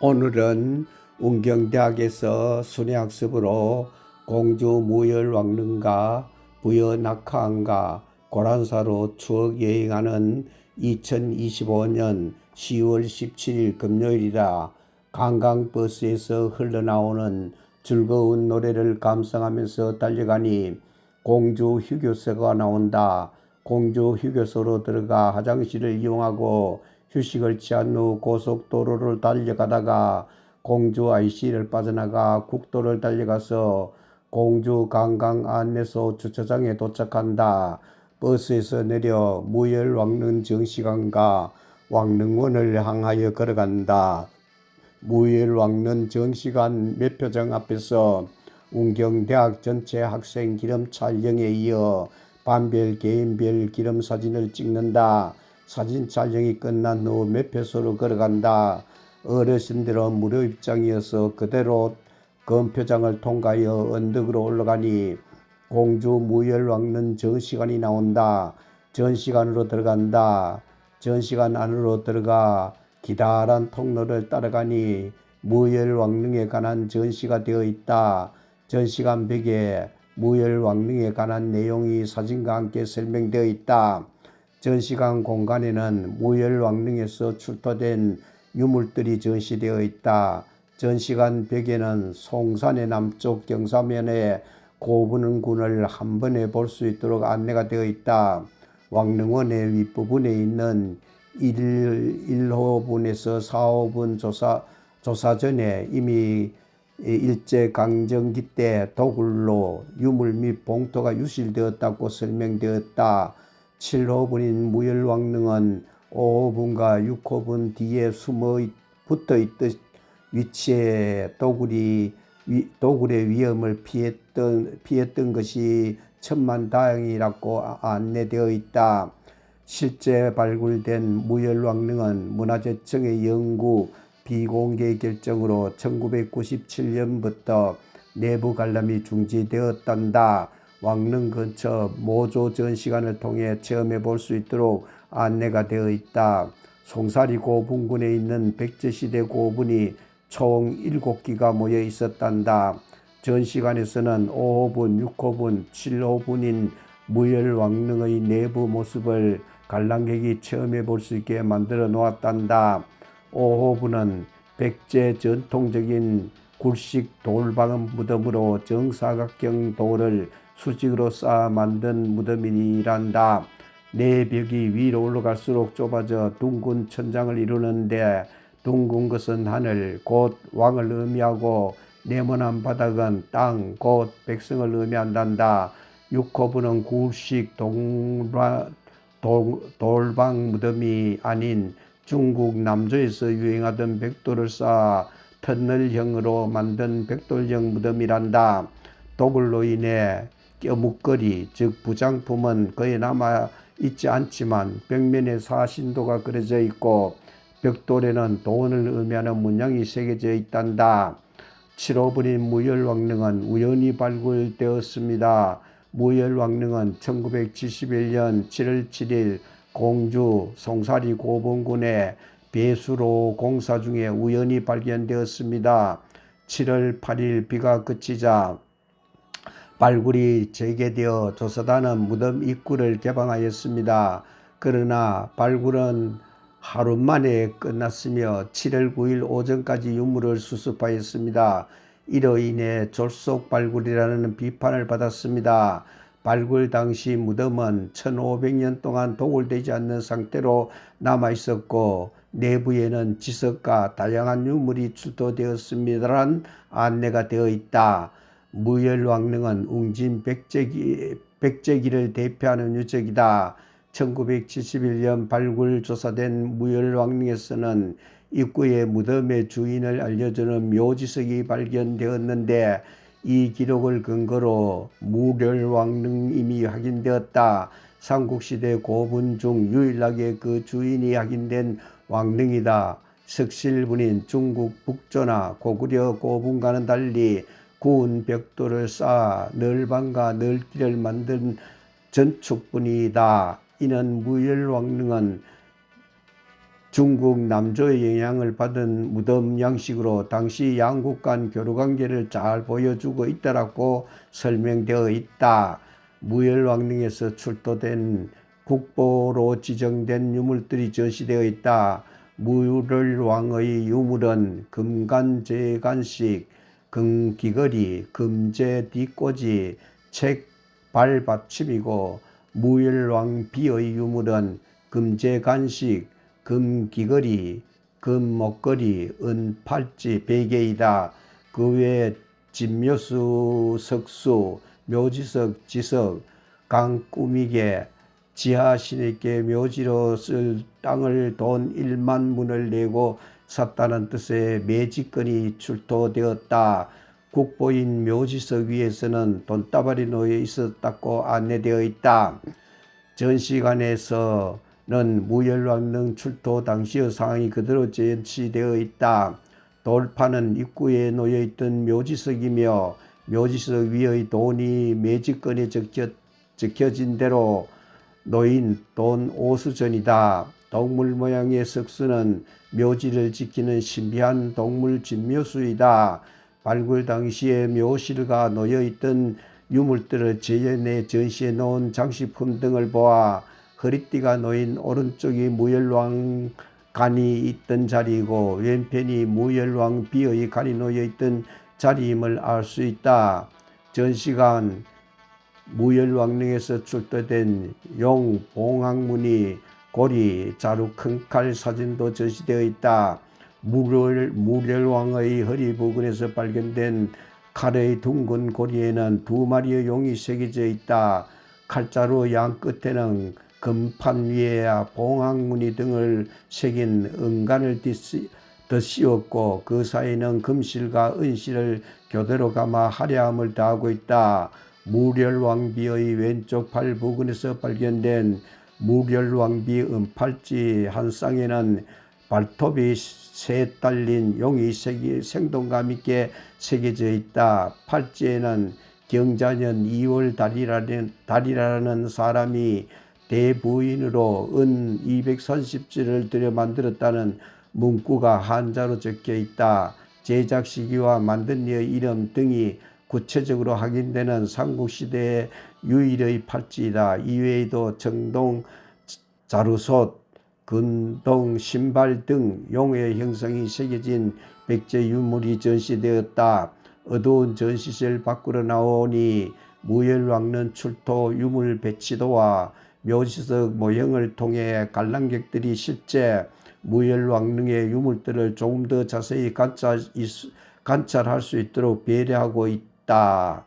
오늘은 운경대학에서 순회학습으로 공주 무열왕릉과 부여낙하항과 고란사로 추억 여행하는 2025년 10월 17일 금요일이라 관광버스에서 흘러나오는 즐거운 노래를 감상하면서 달려가니 공주 휴게소가 나온다. 공주 휴게소로 들어가 화장실을 이용하고 휴식을 취한 후 고속도로를 달려가다가 공주 IC를 빠져나가 국도를 달려가서 공주 관광 안내소 주차장에 도착한다. 버스에서 내려 무열 왕릉 정시관과 왕릉원을 향하여 걸어간다. 무열 왕릉 정시관 매표장 앞에서 운경대학 전체 학생 기념 촬영에 이어 반별 개인별 기념 사진을 찍는다. 사진 촬영이 끝난 후 매표소로 걸어간다. 어르신들은 무료 입장이어서 그대로 검표장을 통과하여 언덕으로 올라가니 공주 무열왕릉 전시관이 나온다. 전시관으로 들어간다. 전시관 안으로 들어가 기다란 통로를 따라가니 무열왕릉에 관한 전시가 되어 있다. 전시관 벽에 무열왕릉에 관한 내용이 사진과 함께 설명되어 있다. 전시관 공간에는 무열왕릉에서 출토된 유물들이 전시되어 있다. 전시관 벽에는 송산의 남쪽 경사면에 고분군을 한 번에 볼 수 있도록 안내가 되어 있다. 왕릉원의 윗부분에 있는 1, 1호분에서 4호분 조사, 조사 전에 이미 일제강점기 때 도굴로 유물 및 봉토가 유실되었다고 설명되었다. 7호분인 무열왕릉은 5호분과 6호분 뒤에 숨어 붙어 있듯 위치에 도굴이 도굴의 위험을 피했던 피했던 것이 천만다행이라고 안내되어 있다. 실제 발굴된 무열왕릉은 문화재청의 연구 비공개 결정으로 1997년부터 내부 관람이 중지되었단다. 왕릉 근처 모조 전시관을 통해 체험해 볼 수 있도록 안내가 되어 있다. 송사리 고분군에 있는 백제시대 고분이 총 7기가 모여 있었단다. 전시관에서는 5호분, 6호분, 7호분인 무열왕릉의 내부 모습을 관람객이 체험해 볼 수 있게 만들어 놓았단다. 5호분은 백제 전통적인 굴식 돌방음 무덤으로 정사각형 돌을 수직으로 쌓아 만든 무덤이란다. 내 벽이 위로 올라갈수록 좁아져 둥근 천장을 이루는데 둥근 것은 하늘 곧 왕을 의미하고 네모난 바닥은 땅 곧 백성을 의미한단다. 육호부는 굴식 돌방 무덤이 아닌 중국 남조에서 유행하던 백돌을 쌓아 터널형으로 만든 백돌형 무덤이란다. 도굴로 인해 껴묵거리 즉 부장품은 거의 남아 있지 않지만 벽면에 사신도가 그려져 있고 벽돌에는 돈을 의미하는 문양이 새겨져 있단다. 7호분인 무열왕릉은 우연히 발굴되었습니다. 무열왕릉은 1971년 7월 7일 공주 송사리 고봉군의 배수로 공사 중에 우연히 발견되었습니다. 7월 8일 비가 그치자 발굴이 재개되어 조사단은 무덤 입구를 개방하였습니다. 그러나 발굴은 하루 만에 끝났으며 7월 9일 오전까지 유물을 수습하였습니다. 이로 인해 졸속 발굴이라는 비판을 받았습니다. 발굴 당시 무덤은 1500년 동안 도굴되지 않는 상태로 남아 있었고 내부에는 지석과 다양한 유물이 출토되었습니다란 안내가 되어 있다. 무열왕릉은 웅진 백제기, 백제기를 대표하는 유적이다. 1971년 발굴 조사된 무열왕릉에서는 입구에 무덤의 주인을 알려주는 묘지석이 발견되었는데 이 기록을 근거로 무열왕릉임이 확인되었다. 삼국시대 고분 중 유일하게 그 주인이 확인된 왕릉이다. 석실분인 중국 북조나 고구려 고분과는 달리 구운 벽돌을 쌓아 널방과 널기를 만든 전축분이다. 이는 무열왕릉은 중국 남조의 영향을 받은 무덤 양식으로 당시 양국 간 교류 관계를 잘 보여주고 있다라고 설명되어 있다. 무열왕릉에서 출토된 국보로 지정된 유물들이 전시되어 있다. 무열왕의 유물은 금간제간식, 금귀걸이, 금제 뒷꽂이, 책 발받침이고 무열왕 비의 유물은 금제 간식, 금귀걸이, 금목걸이, 은팔찌, 베개이다. 그 외에 진묘수, 석수, 묘지석, 지석, 강꾸미개, 지하신에게 묘지로 쓸 땅을 돈 1만 문을 내고 샀다는 뜻의 매직건이 출토되었다. 국보인 묘지석 위에서는 돈다발이 놓여 있었다고 안내되어 있다. 전시관에서는 무열왕릉 출토 당시의 상황이 그대로 전시되어 있다. 돌판은 입구에 놓여 있던 묘지석이며 묘지석 위의 돈이 매직건에 적혀, 적혀진 대로 놓인 돈 오수전이다. 동물 모양의 석수는 묘지를 지키는 신비한 동물 진묘수이다. 발굴 당시에 묘실과 놓여 있던 유물들을 재현해 전시해 놓은 장식품 등을 보아 허리띠가 놓인 오른쪽이 무열왕 간이 있던 자리이고 왼편이 무열왕 비의 간이 놓여 있던 자리임을 알 수 있다. 전시관 무열왕릉에서 출토된 용 봉학문이 고리 자루 큰 칼 사진도 전시되어 있다. 무열, 무열왕의 허리 부근에서 발견된 칼의 둥근 고리에는 두 마리의 용이 새겨져 있다. 칼자루 양 끝에는 금판 위에야 봉학무늬 등을 새긴 은간을 더 씌웠고 그 사이는 금실과 은실을 교대로 감아 화려함을 더하고 있다. 무렬왕비의 왼쪽 팔 부근에서 발견된 무렬왕비 은팔찌 한 쌍에는 발톱이 새 딸린 용이 색이 생동감 있게 새겨져 있다. 팔찌에는 경자년 2월 달이라는, 달이라는 사람이 대부인으로 은 230지를 들여 만들었다는 문구가 한자로 적혀 있다. 제작 시기와 만든 이의 이름 등이 구체적으로 확인되는 삼국시대의 유일의 팔찌이다. 이외에도 정동, 자루솥, 근동, 신발 등 용의 형성이 새겨진 백제 유물이 전시되었다. 어두운 전시실 밖으로 나오니 무열왕릉 출토 유물 배치도와 묘지석 모형을 통해 관람객들이 실제 무열왕릉의 유물들을 조금 더 자세히 관찰, 관찰할 수 있도록 배려하고 있다. 大